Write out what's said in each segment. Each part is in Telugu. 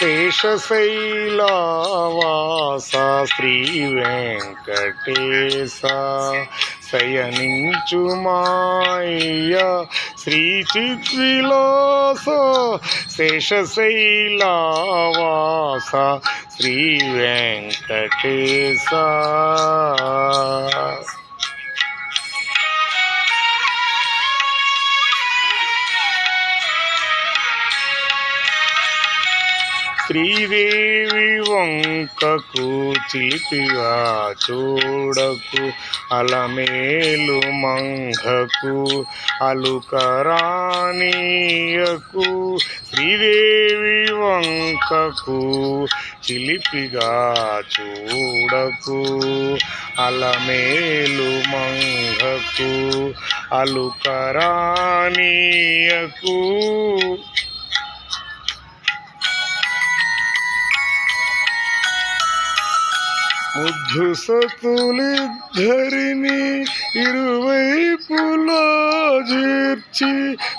శేషశైలవాస శ్రీ వెంకటేశ శయనించు మాయ శ్రీ చిద్విలాస శేషశైలవాస శ్రీ వెంకటేశ. శ్రీదేవి వంకకు చిలిపిగా చూడకు అలమేలు మంఘకు అలుకరాణీయకు శ్రీదేవి వంకకు చిలిపిగా చూడకు అలమేలు మంఘకు అలుకరాణీయకు ముద్దు సతులిద్దరిని ఇరువైపులా జీర్చి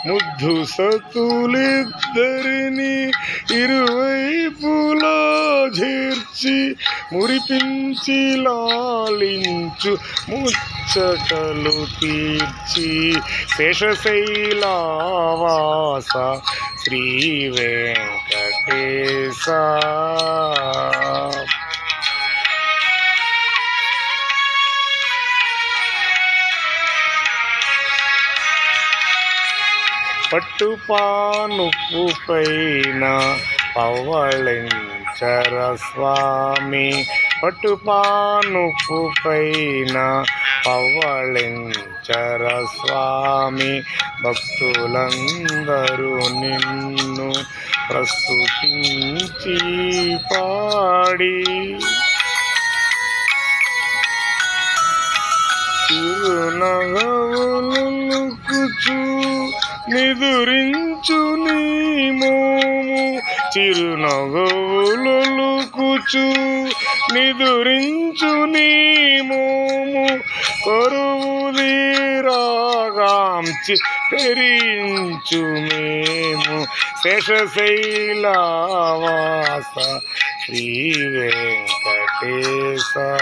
ముద్దు సతులిద్దరిని ఇరువైపులా జీర్చి మురిపించి లాలించు ముచ్చటలు తీర్చి శేషశైలావాస శ్రీ వెంకటేశ పట్టుపానుపు పైన పవళించర స్వామి పట్టుపానుపు పైన పవళించర స్వామి భక్తులందరూ నిన్ను ప్రస్తుతించి పాడి. చిరునగా చిరునవ్వులు కూచు నిదురించు నీ మోము కరువుదీరాగాంచి పెరించు మేము. శేషశైలవాస శ్రీ వెంకటేశ.